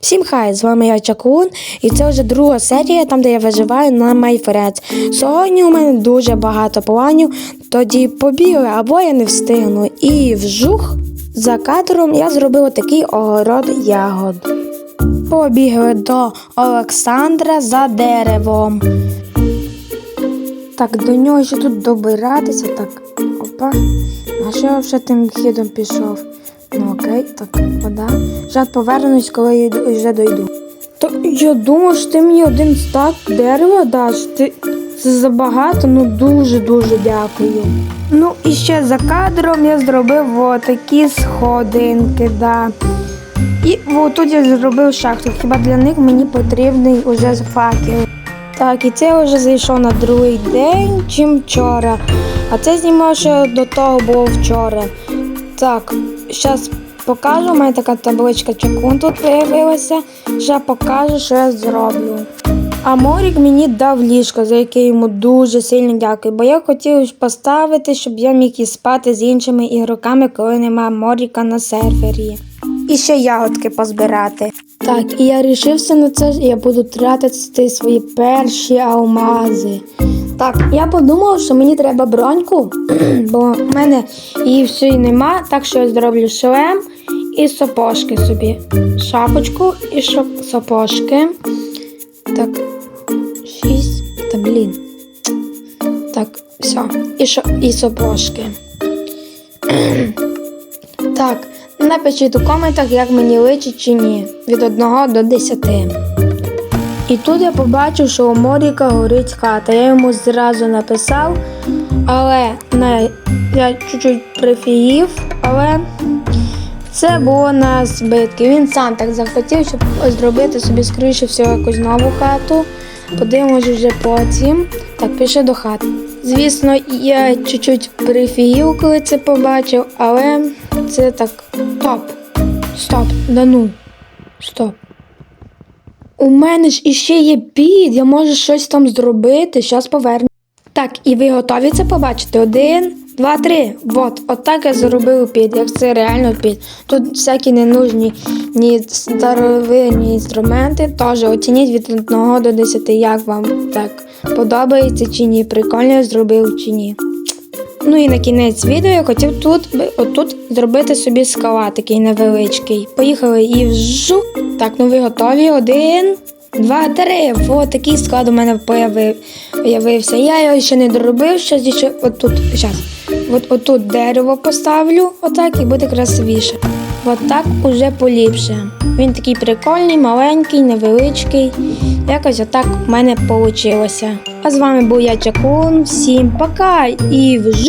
Всім хай, з вами я Чакун, і це вже друга серія, там де я виживаю на Майфред. Сьогодні у мене дуже багато планів, тоді побігли, або я не встигну. І вжух за кадром я зробив такий огород ягод. Побігли до Олександра за деревом. Так, до нього ще тут добиратися. Так, опа. А що я вже тим хідом пішов? Ну окей, так, вода. Зараз повернусь, коли я вже дойду. То я думав, що ти мені один стак дерева даш. Ти це забагато, ну дуже-дуже дякую. Ну і ще за кадром я зробив отакі сходинки, да. І отут я зробив шахту. Хіба для них мені потрібний уже факел. Так, і це вже зайшов на другий день, чим вчора. А це знімав ще до того було вчора. Так, зараз покажу, у мене така табличка чекун тут з'явилася. Ще покажу, що я зроблю. А Морік мені дав ліжко, за яке йому дуже сильно дякую, бо я хотів поставити, щоб я міг і спати з іншими ігроками, коли нема Моріка на сервері. І ще ягодки позбирати. Так, і я рішився на це, я буду тратити свої перші алмази. Так, я подумав, що мені треба броньку, бо в мене її все і нема, так що я зроблю шлем і сапожки собі. Шапочку і сапожки. Так, шість. Та блін. Так, все. І, шо, і сапожки. Так, напишіть у коментах, як мені личить чи ні. Від 1 до 10. І тут я побачив, що у Моріка горить хата. Я йому зразу написав, але не, я чуть-чуть прифігів, але це було на збитки. Він сам так захотів, щоб зробити собі скоріше всього якусь нову хату. Подивимось вже потім. Так, пішли до хати. Звісно, я чуть-чуть прифігів, коли це побачив, але це так. Стоп. Стоп. Да ну. Стоп. У мене ж іще є під, я можу щось там зробити, зараз поверну. Так, і ви готові це побачити? Один, два, три. Вот, отак я зробив під, як це реально під. Тут всякі ненужні ні старовинні інструменти. Теж оцініть від 1 до 10, як вам так подобається чи ні, прикольно я зробив чи ні. Ну і на кінець відео я хотів тут, отут зробити собі скала такий невеличкий. Поїхали і вжу. Так, ну ви готові? Один, два, три. О, такий склад у мене появи- появився. Я його ще не доробив, ще ще отут. Щас. От отут дерево поставлю, отак і буде красивіше. От так уже поліпше. Він такий прикольний, маленький, невеличкий. Якось отак в мене вийшло. А з вами був я Чакун. Всім пока і вжу.